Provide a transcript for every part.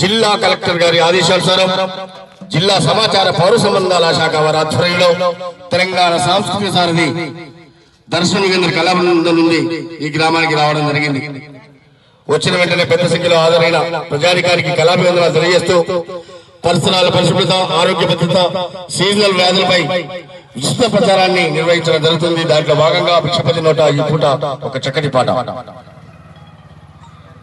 జిల్లా కలెక్టర్ గారి ఆదేశానుసారం జిల్లా సమాచార పౌర సంబంధాల శాఖ వారి ఆధ్వర్యంలో తెలంగాణ సాంస్కృతిక సారథి దర్శన కేంద్ర కళాబృందం నుండి ఈ గ్రామానికి రావడం జరిగింది. వచ్చిన వెంటనే పెద్ద సంఖ్యలో హాజరైన ప్రజాధికారికి కళాభివందనాలు తెలియజేస్తూ పరిసరాల పరిశుభ్రత ఆరోగ్య భద్రత సీజనల్ వ్యాధులపై విస్తృత ప్రచారాన్ని నిర్వహించడం జరుగుతుంది. దాంట్లో భాగంగా భిక్షపతి నోట ఈ పూట ఒక చక్కటి పాట.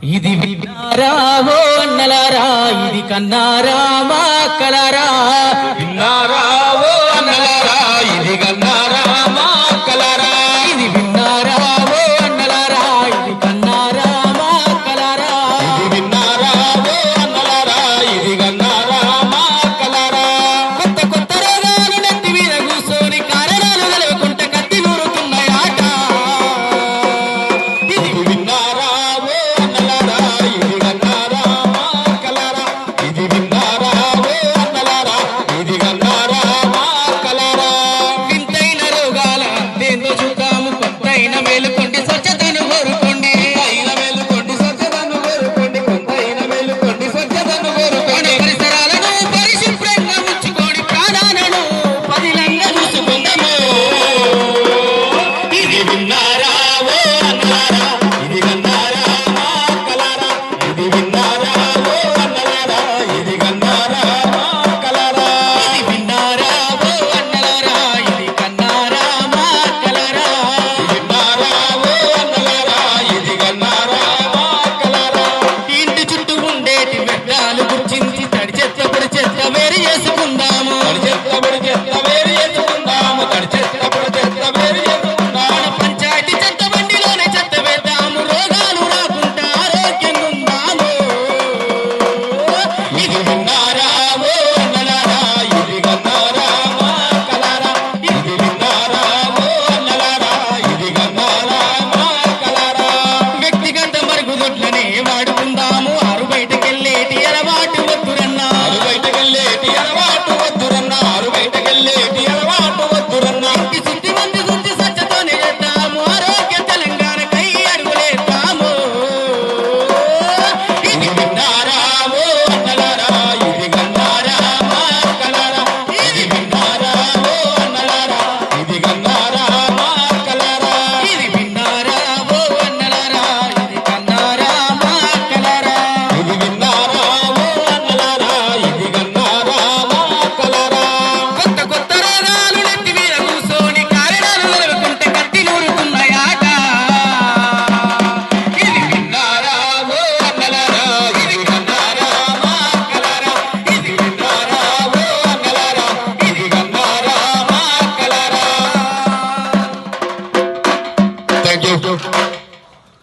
ఇది విన్నారావో అన్నలారా ఇది కన్నారామా కలరా. విన్నారావో అన్నలారా ఇది కన్నా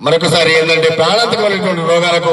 మరొకసారి ఏంటంటే ప్రాణాంతకమైనటువంటి రోగాలకు